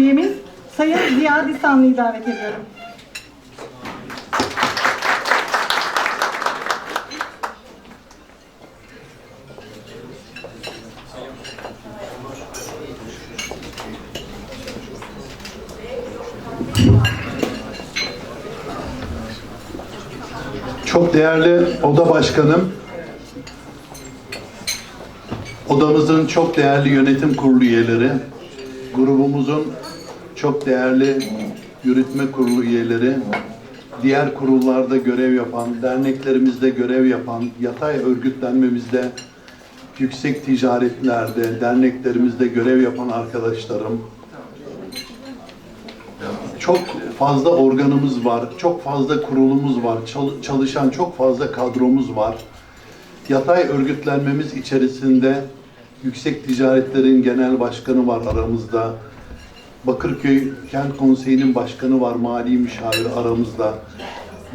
üyemiz Sayın Ziya Disanlı'yı davet ediyorum. Çok değerli oda başkanım, odamızın çok değerli yönetim kurulu üyeleri, grubumuzun çok değerli yürütme kurulu üyeleri, diğer kurullarda görev yapan, derneklerimizde görev yapan, yatay örgütlenmemizde, yüksek ticaretlerde, derneklerimizde görev yapan arkadaşlarım, çok fazla organımız var, çok fazla kurulumuz var, çal- çalışan çok fazla kadromuz var. Yatay örgütlenmemiz içerisinde Yüksek Ticaretlerin Genel Başkanı var aramızda. Bakırköy Kent Konseyi'nin başkanı var, mali müşavir aramızda.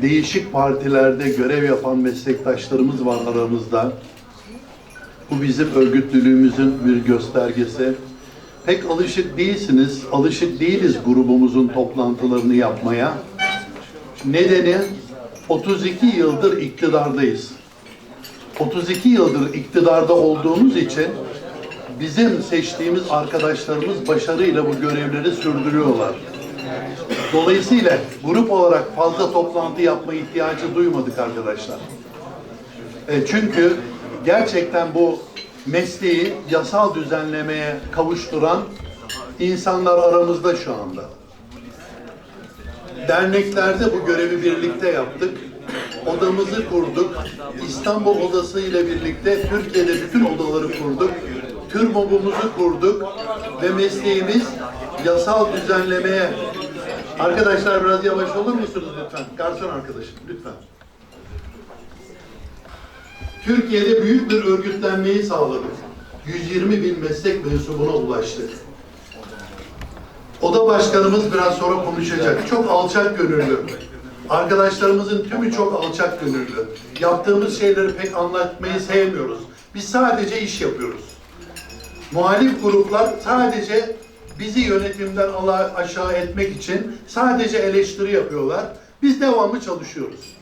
Değişik partilerde görev yapan meslektaşlarımız var aramızda. Bu bizim örgütlülüğümüzün bir göstergesi. Pek alışık değilsiniz, alışık değiliz grubumuzun toplantılarını yapmaya. Nedeni 32 yıldır iktidardayız. 32 yıldır iktidarda olduğumuz için bizim seçtiğimiz arkadaşlarımız başarıyla bu görevleri sürdürüyorlar. Dolayısıyla grup olarak fazla toplantı yapma ihtiyacı duymadık arkadaşlar. E, çünkü gerçekten bu mesleği yasal düzenlemeye kavuşturan insanlar aramızda şu anda. Derneklerde bu görevi birlikte yaptık. Odamızı kurduk. İstanbul Odası ile birlikte Türkiye'de bütün odaları kurduk. TÜRMOB'umuzu kurduk ve mesleğimiz yasal düzenlemeye Arkadaşlar biraz yavaş olur musunuz lütfen? Garson arkadaşım lütfen. Türkiye'de büyük bir örgütlenmeyi sağladık. 120 bin meslek mensubuna ulaştık. Oda başkanımız biraz sonra konuşacak. Çok alçak gönüllü. Arkadaşlarımızın tümü çok alçak gönüllü. Yaptığımız şeyleri pek anlatmayı sevmiyoruz. Biz sadece iş yapıyoruz. Muhalif gruplar sadece bizi yönetimden aşağı etmek için sadece eleştiri yapıyorlar. Biz devamlı çalışıyoruz.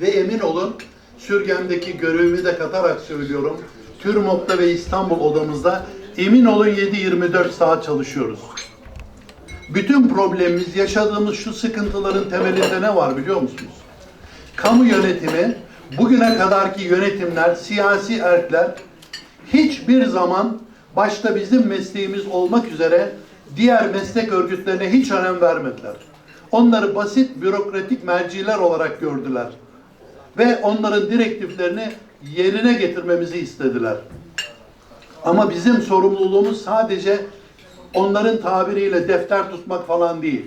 Ve emin olun sürgemdeki görevimi de katarak söylüyorum. TÜRMOP'ta ve İstanbul odamızda emin olun 7-24 saat çalışıyoruz. Bütün problemimiz, yaşadığımız şu sıkıntıların temelinde ne var biliyor musunuz? Kamu yönetimi, bugüne kadarki yönetimler, siyasi erkler hiçbir zaman başta bizim mesleğimiz olmak üzere diğer meslek örgütlerine hiç önem vermediler. Onları basit bürokratik merciler olarak gördüler ve onların direktiflerini yerine getirmemizi istediler. Ama bizim sorumluluğumuz sadece onların tabiriyle defter tutmak falan değil.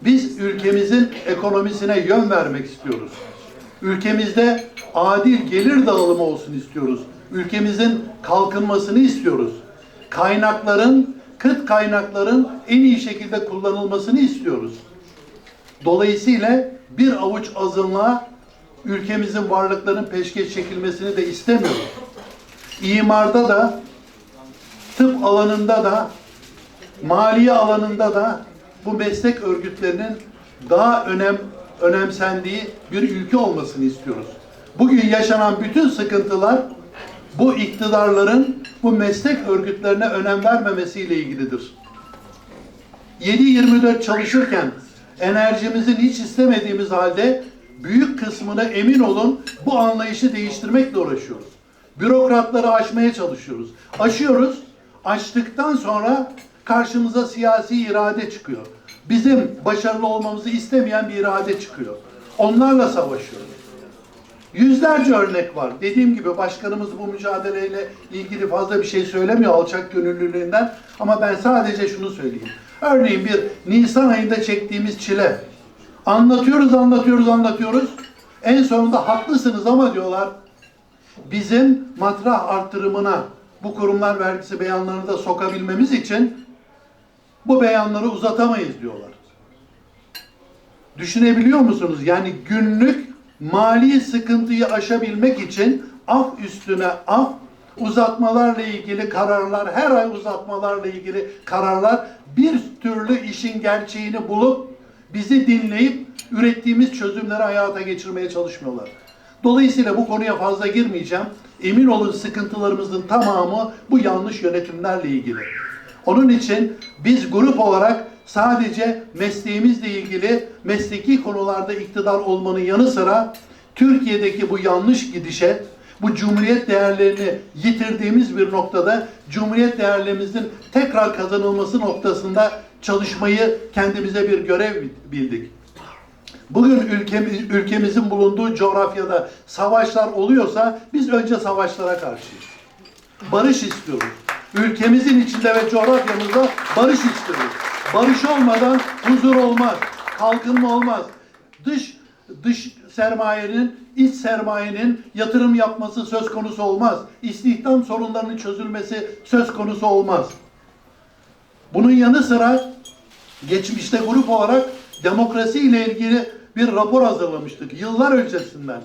Biz ülkemizin ekonomisine yön vermek istiyoruz. Ülkemizde adil gelir dağılımı olsun istiyoruz. Ülkemizin kalkınmasını istiyoruz. Kaynakların, kıt kaynakların en iyi şekilde kullanılmasını istiyoruz. Dolayısıyla bir avuç azınlığa ülkemizin varlıklarının peşkeş çekilmesini de istemiyoruz. İmarda da, tıp alanında da, maliye alanında da bu meslek örgütlerinin daha önem önemsendiği bir ülke olmasını istiyoruz. Bugün yaşanan bütün sıkıntılar bu iktidarların bu meslek örgütlerine önem vermemesiyle ilgilidir. 7-24 çalışırken enerjimizin hiç istemediğimiz halde büyük kısmını emin olun bu anlayışı değiştirmekle uğraşıyoruz. Bürokratları aşmaya çalışıyoruz. Aşıyoruz. Aştıktan sonra karşımıza siyasi irade çıkıyor. Bizim başarılı olmamızı istemeyen bir irade çıkıyor. Onlarla savaşıyoruz. Yüzlerce örnek var. Dediğim gibi başkanımız bu mücadeleyle ilgili fazla bir şey söylemiyor alçak gönüllülüğünden. Ama ben sadece şunu söyleyeyim. Örneğin bir Nisan ayında çektiğimiz çile. Anlatıyoruz, anlatıyoruz, anlatıyoruz. En sonunda haklısınız ama diyorlar bizim matrah artırımına bu kurumlar vergisi beyanlarını da sokabilmemiz için bu beyanları uzatamayız diyorlar. Düşünebiliyor musunuz? Yani günlük mali sıkıntıyı aşabilmek için af üstüne af uzatmalarla ilgili kararlar, her ay uzatmalarla ilgili kararlar bir türlü işin gerçeğini bulup bizi dinleyip ürettiğimiz çözümleri hayata geçirmeye çalışmıyorlar. Dolayısıyla bu konuya fazla girmeyeceğim. Emin olun sıkıntılarımızın tamamı bu yanlış yönetimlerle ilgili. Onun için biz grup olarak sadece mesleğimizle ilgili mesleki konularda iktidar olmanın yanı sıra Türkiye'deki bu yanlış gidişe, bu cumhuriyet değerlerini yitirdiğimiz bir noktada cumhuriyet değerlerimizin tekrar kazanılması noktasında çalışmayı kendimize bir görev bildik. Bugün ülkemiz, ülkemizin bulunduğu coğrafyada savaşlar oluyorsa biz önce savaşlara karşıyız. Barış istiyoruz. Ülkemizin içinde ve coğrafyamızda barış istiyoruz. Barış olmadan huzur olmaz, kalkınma olmaz. Dış dış sermayenin, iç sermayenin yatırım yapması söz konusu olmaz. İstihdam sorunlarının çözülmesi söz konusu olmaz. Bunun yanı sıra geçmişte grup olarak demokrasi ile ilgili bir rapor hazırlamıştık yıllar öncesinden.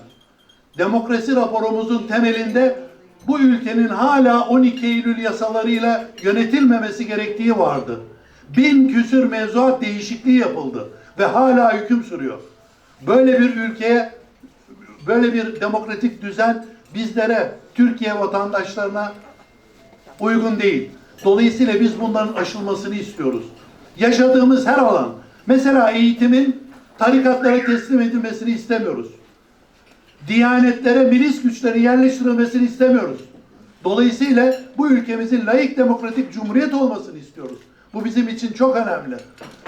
Demokrasi raporumuzun temelinde bu ülkenin hala 12 Eylül yasalarıyla yönetilmemesi gerektiği vardı. Bin küsür mevzuat değişikliği yapıldı ve hala hüküm sürüyor. Böyle bir ülkeye, böyle bir demokratik düzen bizlere, Türkiye vatandaşlarına uygun değil. Dolayısıyla biz bunların aşılmasını istiyoruz. Yaşadığımız her alan, mesela eğitimin tarikatlara teslim edilmesini istemiyoruz. Diyanetlere milis güçlerin yerleştirilmesini istemiyoruz. Dolayısıyla bu ülkemizin layık demokratik cumhuriyet olmasını istiyoruz. Bu bizim için çok önemli.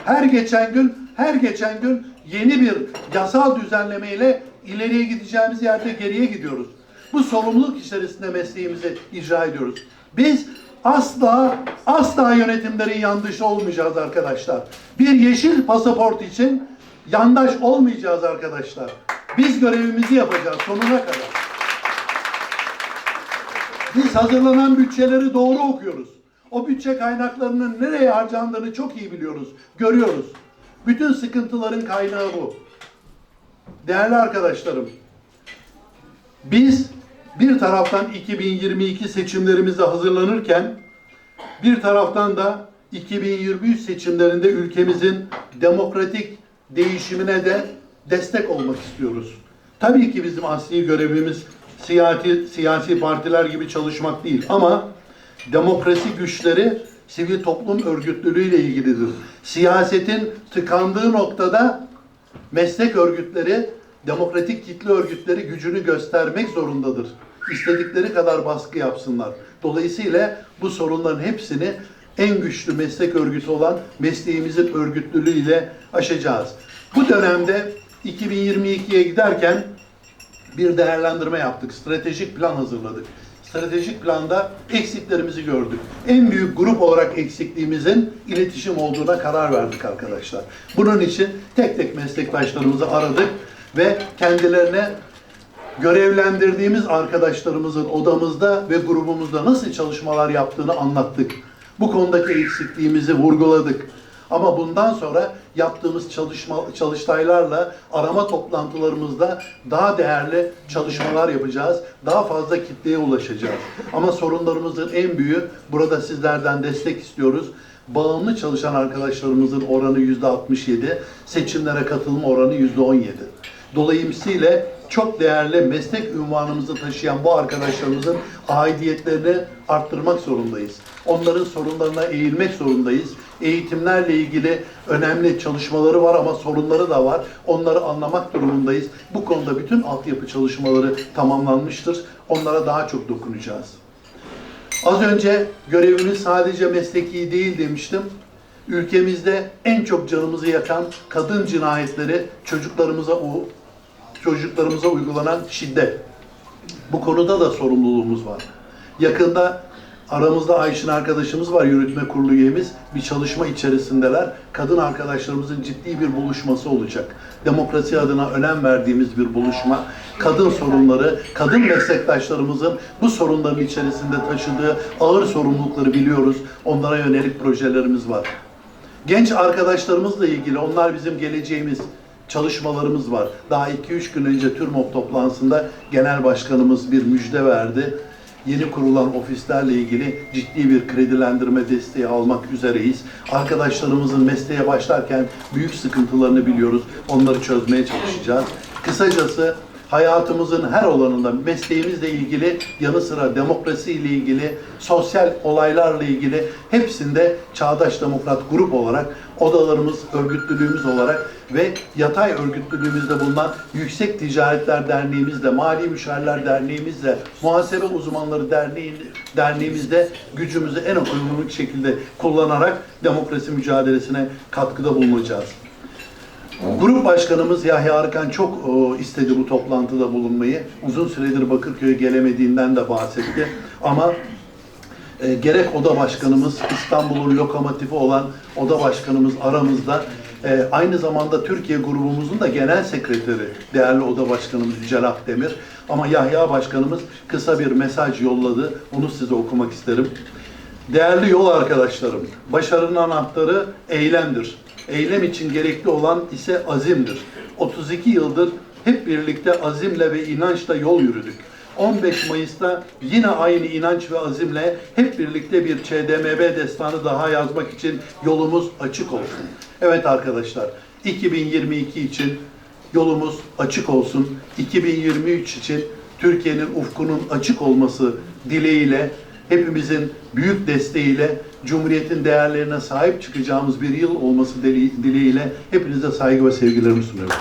Her geçen gün, her geçen gün yeni bir yasal düzenlemeyle ileriye gideceğimiz yerde geriye gidiyoruz. Bu sorumluluk içerisinde mesleğimizi icra ediyoruz. Biz asla asla yönetimlerin yandaşı olmayacağız arkadaşlar. Bir yeşil pasaport için yandaş olmayacağız arkadaşlar. Biz görevimizi yapacağız sonuna kadar. Biz hazırlanan bütçeleri doğru okuyoruz. O bütçe kaynaklarının nereye harcandığını çok iyi biliyoruz, görüyoruz. Bütün sıkıntıların kaynağı bu. Değerli arkadaşlarım, biz bir taraftan 2022 seçimlerimize hazırlanırken bir taraftan da 2023 seçimlerinde ülkemizin demokratik değişimine de destek olmak istiyoruz. Tabii ki bizim asli görevimiz siyasi, siyasi partiler gibi çalışmak değil ama demokrasi güçleri sivil toplum örgütlülüğüyle ilgilidir. Siyasetin tıkandığı noktada meslek örgütleri, demokratik kitle örgütleri gücünü göstermek zorundadır. İstedikleri kadar baskı yapsınlar. Dolayısıyla bu sorunların hepsini en güçlü meslek örgütü olan mesleğimizin örgütlülüğüyle aşacağız. Bu dönemde 2022'ye giderken bir değerlendirme yaptık. Stratejik plan hazırladık. Stratejik planda eksiklerimizi gördük. En büyük grup olarak eksikliğimizin iletişim olduğuna karar verdik arkadaşlar. Bunun için tek tek meslektaşlarımızı aradık ve kendilerine görevlendirdiğimiz arkadaşlarımızın odamızda ve grubumuzda nasıl çalışmalar yaptığını anlattık. Bu konudaki eksikliğimizi vurguladık. Ama bundan sonra yaptığımız çalışma çalıştaylarla arama toplantılarımızda daha değerli çalışmalar yapacağız. Daha fazla kitleye ulaşacağız. Ama sorunlarımızın en büyüğü burada sizlerden destek istiyoruz. Bağımlı çalışan arkadaşlarımızın oranı yüzde 67, seçimlere katılma oranı yüzde 17. Dolayısıyla çok değerli meslek ünvanımızı taşıyan bu arkadaşlarımızın aidiyetlerini arttırmak zorundayız. Onların sorunlarına eğilmek zorundayız. Eğitimlerle ilgili önemli çalışmaları var ama sorunları da var. Onları anlamak durumundayız. Bu konuda bütün altyapı çalışmaları tamamlanmıştır. Onlara daha çok dokunacağız. Az önce görevimiz sadece mesleki değil demiştim. Ülkemizde en çok canımızı yakan kadın cinayetleri çocuklarımıza çocuklarımıza uygulanan şiddet. Bu konuda da sorumluluğumuz var. Yakında aramızda Ayşin arkadaşımız var, yürütme kurulu üyemiz. Bir çalışma içerisindeler. Kadın arkadaşlarımızın ciddi bir buluşması olacak. Demokrasi adına önem verdiğimiz bir buluşma. Kadın sorunları, kadın meslektaşlarımızın bu sorunların içerisinde taşıdığı ağır sorumlulukları biliyoruz. Onlara yönelik projelerimiz var. Genç arkadaşlarımızla ilgili, onlar bizim geleceğimiz, çalışmalarımız var. Daha 2-3 gün önce TÜRMOP toplantısında Genel Başkanımız bir müjde verdi. Yeni kurulan ofislerle ilgili ciddi bir kredilendirme desteği almak üzereyiz. Arkadaşlarımızın mesleğe başlarken büyük sıkıntılarını biliyoruz. Onları çözmeye çalışacağız. Kısacası hayatımızın her alanında mesleğimizle ilgili yanı sıra demokrasiyle ilgili, sosyal olaylarla ilgili hepsinde Çağdaş Demokrat Grup olarak odalarımız, örgütlülüğümüz olarak ve yatay örgütlülüğümüzde bulunan Yüksek Ticaretler Derneğimizle, Mali Müşavirler Derneğimizle, Muhasebe Uzmanları Derneği, Derneğimizde gücümüzü en ekonomik şekilde kullanarak demokrasi mücadelesine katkıda bulunacağız. Grup başkanımız Yahya Arkan çok e, istedi bu toplantıda bulunmayı. Uzun süredir Bakırköy'e gelemediğinden de bahsetti. Ama e, gerek oda başkanımız, İstanbul'un lokomotifi olan oda başkanımız aramızda. E, aynı zamanda Türkiye grubumuzun da genel sekreteri, değerli oda başkanımız Yücel Akdemir. Ama Yahya başkanımız kısa bir mesaj yolladı. Onu size okumak isterim. Değerli yol arkadaşlarım, başarının anahtarı eylemdir. Eylem için gerekli olan ise azimdir. 32 yıldır hep birlikte azimle ve inançla yol yürüdük. 15 Mayıs'ta yine aynı inanç ve azimle hep birlikte bir ÇDMB destanı daha yazmak için yolumuz açık olsun. Evet arkadaşlar, 2022 için yolumuz açık olsun. 2023 için Türkiye'nin ufkunun açık olması dileğiyle hepimizin büyük desteğiyle Cumhuriyet'in değerlerine sahip çıkacağımız bir yıl olması dile- dileğiyle hepinize saygı ve sevgilerimi sunuyorum.